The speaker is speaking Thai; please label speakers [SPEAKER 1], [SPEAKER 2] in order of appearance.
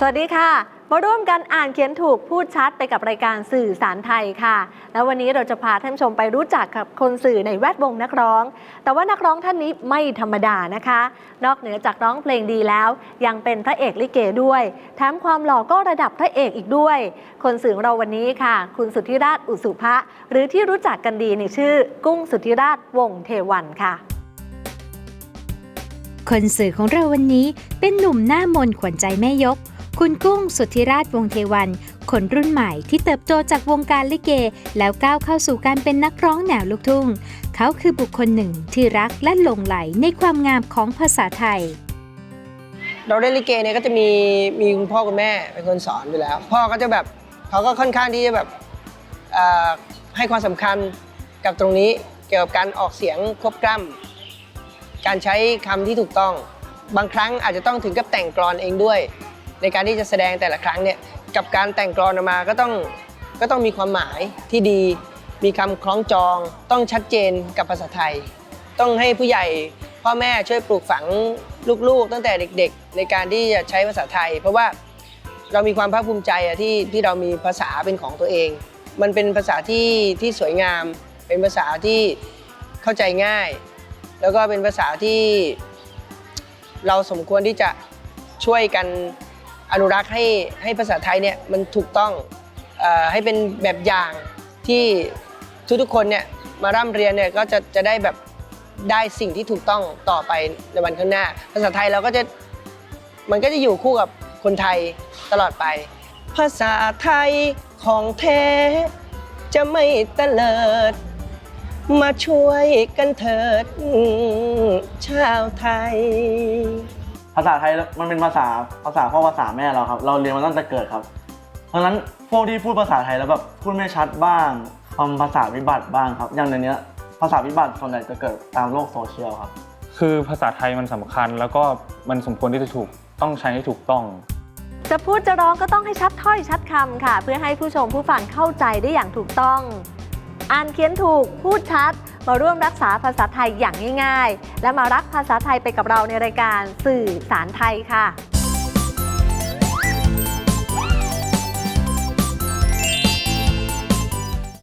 [SPEAKER 1] สวัสดีค่ะ มาร่วมกันอ่านเขียนถูกพูดชัดไปกับรายการสื่อสารไทยค่ะ แล้ววันนี้เราจะพาท่านชมไปรู้จักกับคนสื่อในแวดวงนักร้อง แต่ว่านักร้องท่านนี้ไม่ธรรมดานะคะ นอกเหนือจากร้องเพลงดีแล้ว ยังเป็นพระเอกลิเกด้วย แถมความหล่อก็ระดับพระเอกอีกด้วย คนสื่อของเราวันนี้ค่ะ คุณสุทธิราชอุสุภะหรือที่รู้จักกันดีในชื่อ กุ้งสุทธิราชวงเทวันค่ะ
[SPEAKER 2] คนสื่อของเราวันนี้เป็นหนุ่มหน้ามนขวัญใจแม่ยก คุณกุ้งสุทธิราชวงเทวันคนรุ่นใหม่ที่เติบโตจากวงการลิเก แล้วก้าวเข้าสู่การเป็นนักร้องแนวลูกทุ่ง เขาคือบุคคลหนึ่งที่รักและหลงไหลในความงามของภาษาไทย
[SPEAKER 3] เราเล่นลิเกเนี่ยก็จะมีมีคุณพ่อคุณแม่เป็นคนสอนอยู่แล้ว พ่อก็จะแบบเขาก็ค่อนข้างที่จะแบบให้ความสำคัญกับตรงนี้เกี่ยวกับการออกเสียงควบกล้ำการใช้คำที่ถูกต้อง บางครั้งอาจจะต้องถึงกับแต่งกลอนเองด้วย ในการที่จะแสดงแต่ละครั้งเนี่ยกับการแต่งกลอนออกมาก็ต้องก็ต้องมีความหมายที่ดี มีคำคล้องจอง ต้องชัดเจนกับภาษาไทย ต้องให้ผู้ใหญ่พ่อแม่ช่วยปลูกฝังลูกๆ ตั้งแต่เด็กๆ ในการที่จะใช้ภาษาไทย เพราะว่าเรามีความภาคภูมิใจอะที่ที่เรามีภาษาเป็นของตัวเอง มันเป็นภาษาที่ที่สวยงาม เป็นภาษาที่เข้าใจง่าย แล้วก็เป็นภาษาที่เราสมควรที่จะช่วยกัน อนุรักษ์ให้ให้ภาษาไทยเนี่ยมันถูกต้องเอ่อให้เป็นแบบอย่างที่ทุกๆคนเนี่ยมาร่ำเรียนเนี่ยก็จะจะได้แบบได้สิ่งที่ถูกต้องต่อไปในวันข้างหน้า ภาษาไทยเราก็จะมันก็จะอยู่คู่กับคนไทยตลอดไป ภาษาไทยของแท้จะไม่เตลิด มาช่วยกันเถิดชาวไทย
[SPEAKER 4] ภาษาไทยมันเป็นภาษาภาษาพ่อภาษาแม่เราครับ เราเรียนมาตั้งแต่เกิดครับดังนั้นพวกที่พูดภาษาไทยแล้วแบบพูดไม่ชัดบ้างทำภาษาวิบัติบ้างครับ อย่างในเนี้ยภาษาวิบัติส่วนใหญ่จะเกิดตามโลกโซเชียลครับ
[SPEAKER 5] คือภาษาไทยมันสำคัญแล้วก็มันสมควรที่จะถูกต้องใช้ให้ถูกต้อง
[SPEAKER 1] จะพูดจะร้องก็ต้องให้ชัดถ้อยชัดคำค่ะ เพื่อให้ผู้ชมผู้ฟังเข้าใจได้อย่างถูกต้อง อ่านเขียนถูกพูดชัด มาร่วมรักษาภาษาไทยอย่างง่าย ๆ และมารักภาษาไทยไปกับเราในรายการสื่อสารไทยค่ะ